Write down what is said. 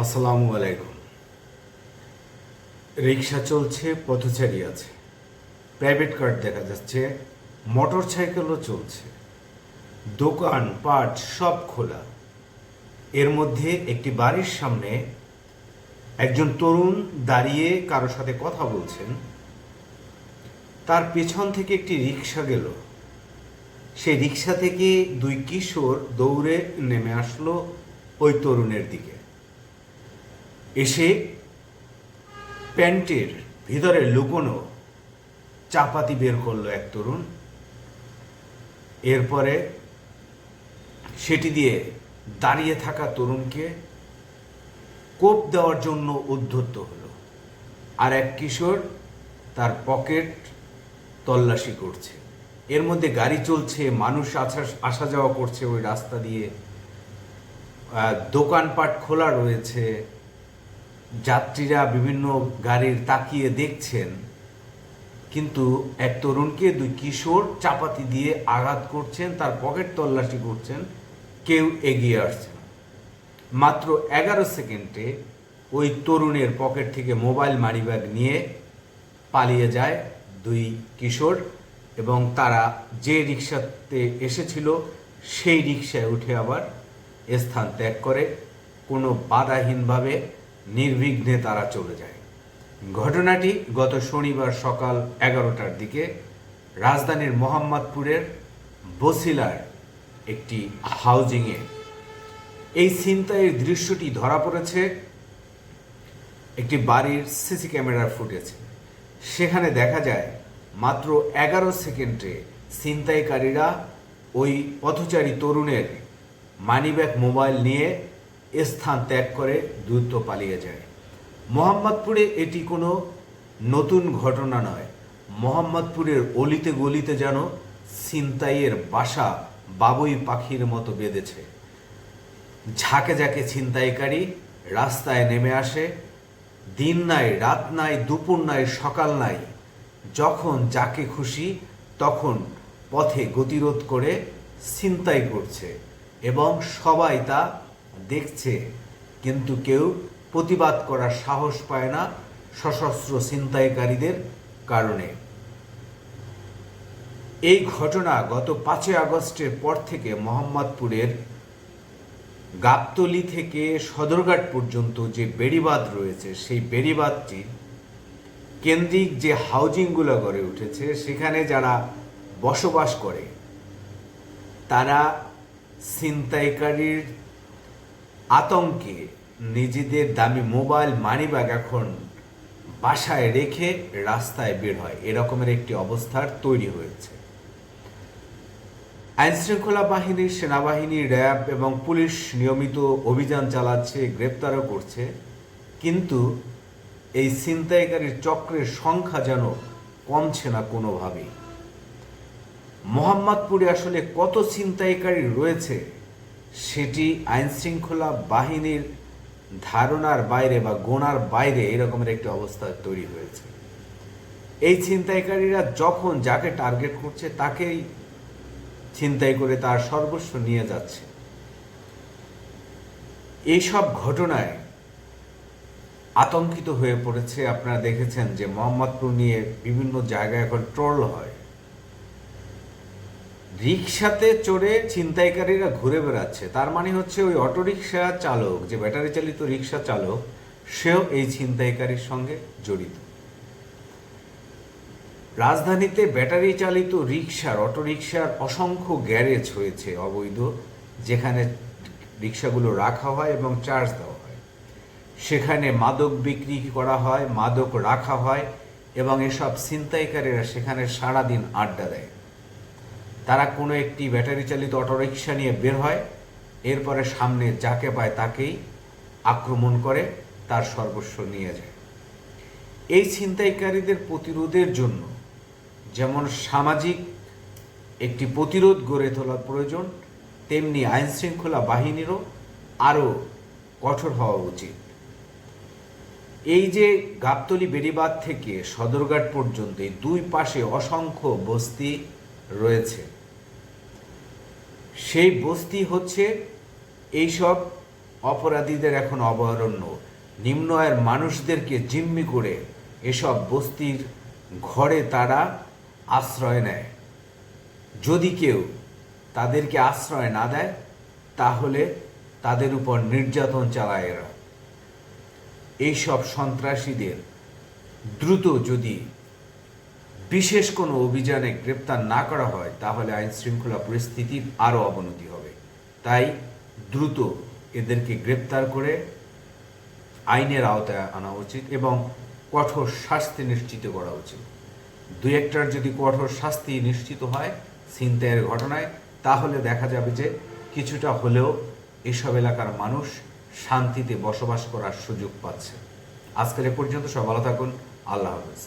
আসসালামু আলাইকুম। রিক্সা চলছে, পথচারী আছে। প্রাইভেট কার দেখা যাচ্ছে, মোটর সাইকেলও চলছে। দোকান, পাট সব খোলা। এর মধ্যে একটি বাড়ির সামনে একজন তরুণ দাঁড়িয়ে কারও সাথে কথা বলছেন। তার পেছন থেকে একটি রিক্সা গেল। সেই রিক্সা থেকে দুই কিশোর দৌড়ে নেমে আসলো ওই তরুণের দিকে। এসে প্যান্টের ভিতরে লুকোনো চাপাতি বের করল এক তরুণ। এরপরে সেটি দিয়ে দাঁড়িয়ে থাকা তরুণকে কোপ দেওয়ার জন্য উদ্ধত্ত হলো। আর এক কিশোর তার পকেট তল্লাশি করছে। এর মধ্যে গাড়ি চলছে, মানুষ আসা আসা যাওয়া করছে ওই রাস্তা দিয়ে। দোকানপাট খোলা রয়েছে। যাত্রীরা বিভিন্ন গাড়ির তাকিয়ে দেখছেন, কিন্তু এক তরুণকে দুই কিশোর চাপাতি দিয়ে আঘাত করছেন, তার পকেট তল্লাশি করছেন, কেউ এগিয়ে আসছে মাত্র এগারো সেকেন্ডে ওই তরুণের পকেট থেকে মোবাইল মানিব্যাগ নিয়ে পালিয়ে যায় দুই কিশোর এবং তারা যে রিক্সাতে এসেছিল সেই রিক্সায় উঠে আবার স্থান ত্যাগ করে। কোনো বাধাহীনভাবে নির্বিঘ্নে তারা চলে যায়। ঘটনাটি গত শনিবার সকাল এগারোটার দিকে রাজধানীর মোহাম্মদপুরের বসিলার একটি হাউজিংয়ে। এই ছিনতাইয়ের দৃশ্যটি ধরা পড়েছে একটি বাড়ির সিসি ক্যামেরার ফুটেছে সেখানে দেখা যায়, মাত্র এগারো সেকেন্ডে ছিনতাইকারীরা ওই পথচারী তরুণের মানিব্যাগ মোবাইল নিয়ে স্থান ত্যাগ করে দ্রুত পালিয়ে যায়। মোহাম্মদপুরে এটি কোনো নতুন ঘটনা নয়। মোহাম্মদপুরের অলিতে গলিতে যেন ছিনতাইয়ের বাসা বাবুই পাখির মতো বেঁধেছে। ঝাঁকে ঝাঁকে ছিনতাইকারী রাস্তায় নেমে আসে। দিন নাই, রাত নাই, দুপুর নাই, সকাল নাই। যখন যাকে খুশি তখন পথে গতিরোধ করে ছিনতাই করছে এবং সবাই তা দেখছে, কিন্তু কেউ প্রতিবাদ করার সাহস পায় না সশস্ত্র ছিনতাইকারীদের কারণে। এই ঘটনা গত পাঁচই আগস্টের পর থেকে মোহাম্মদপুরের গাবতলি থেকে সদরঘাট পর্যন্ত যে বেড়িবাঁধ রয়েছে, সেই বেড়িবাঁধটি কেন্দ্রিক যে হাউজিংগুলো গড়ে উঠেছে, সেখানে যারা বসবাস করে, তারা ছিনতাইকারীর আতঙ্কে নিজেদের দামি মোবাইল মানিব্যাগ এখন বাসায় রেখে রাস্তায় বের হয়। এরকমের একটি অবস্থার তৈরি হয়েছে। আইনশৃঙ্খলা বাহিনী, সেনাবাহিনী, র্যাব এবং পুলিশ নিয়মিত অভিযান চালাচ্ছে, গ্রেপ্তারও করছে। কিন্তু এই ছিনতাইকারীর চক্রের সংখ্যা যেন কমছে না কোনোভাবেই। মোহাম্মদপুরে আসলে কত ছিনতাইকারী রয়েছে সেটি আইনশৃঙ্খলা বাহিনীর ধারণার বাইরে বা গোনার বাইরে এরকমের একটি অবস্থা তৈরি হয়েছে। এই ছিনতাইকারীরা যখন যাকে টার্গেট করছে, তাকেই ছিনতাই করে তার সর্বস্ব নিয়ে যাচ্ছে। এইসব ঘটনায় আতঙ্কিত হয়ে পড়েছে। আপনারা দেখেছেন যে মোহাম্মদপুর নিয়ে বিভিন্ন জায়গায় এখন ট্রোল হয়। রিক্সাতে চড়ে ছিনতাইকারীরা ঘুরে বেড়াচ্ছে। তার মানে হচ্ছে ওই অটোরিকশা চালক, যে ব্যাটারি চালিত রিক্সা চালক, সেও এই ছিনতাইকারীর সঙ্গে জড়িত। রাজধানীতে ব্যাটারি চালিত রিক্সার অটোরিকশার অসংখ্য গ্যারেজ হয়েছে অবৈধ, যেখানে রিক্সাগুলো রাখা হয় এবং চার্জ দেওয়া হয়। সেখানে মাদক বিক্রি করা হয়, মাদক রাখা হয় এবং এসব ছিনতাইকারীরা সেখানে সারাদিন আড্ডা দেয়। তারা কোনো একটি ব্যাটারি চালিত অটোরিকশা নিয়ে বের হয়, এরপরে সামনে যাকে পায় তাকেই আক্রমণ করে, তার সর্বস্ব নিয়ে যায়। এই ছিনতাইকারীদের প্রতিরোধের জন্য যেমন সামাজিক একটি প্রতিরোধ গড়ে তোলা প্রয়োজন, তেমনি আইন শৃঙ্খলা বাহিনীরও আরও কঠোর হওয়া উচিত। এই যে গাবতলি বেড়িবাদ থেকে সদরঘাট পর্যন্ত দুই পাশে অসংখ্য বস্তি রয়েছে। সেই বস্তি হচ্ছে এইসব অপরাধীদের এখন অভয়ারণ্য নিম্ন আয়ের মানুষদেরকে জিম্মি করে এসব বস্তির ঘরে তারা আশ্রয় নেয়। যদি কেউ তাদেরকে আশ্রয় না দেয়, তাহলে তাদের উপর নির্যাতন চালায় এরা। এইসব সন্ত্রাসীদের দ্রুত যদি বিশেষ কোনো অভিযানে গ্রেপ্তার না করা হয়, তাহলে আইন শৃঙ্খলা পরিস্থিতির আরও অবনতি হবে। তাই দ্রুত এদেরকে গ্রেপ্তার করে আইনের আওতায় আনা উচিত এবং কঠোর শাস্তি নিশ্চিত করা উচিত। দুই একটার যদি কঠোর শাস্তি নিশ্চিত হয় ছিনতাইয়ের ঘটনায়, তাহলে দেখা যাবে যে কিছুটা হলেও এসব এলাকার মানুষ শান্তিতে বসবাস করার সুযোগ পাচ্ছে। আজকের এ পর্যন্ত সব ভালো থাকুন, আল্লাহ হাফেজ।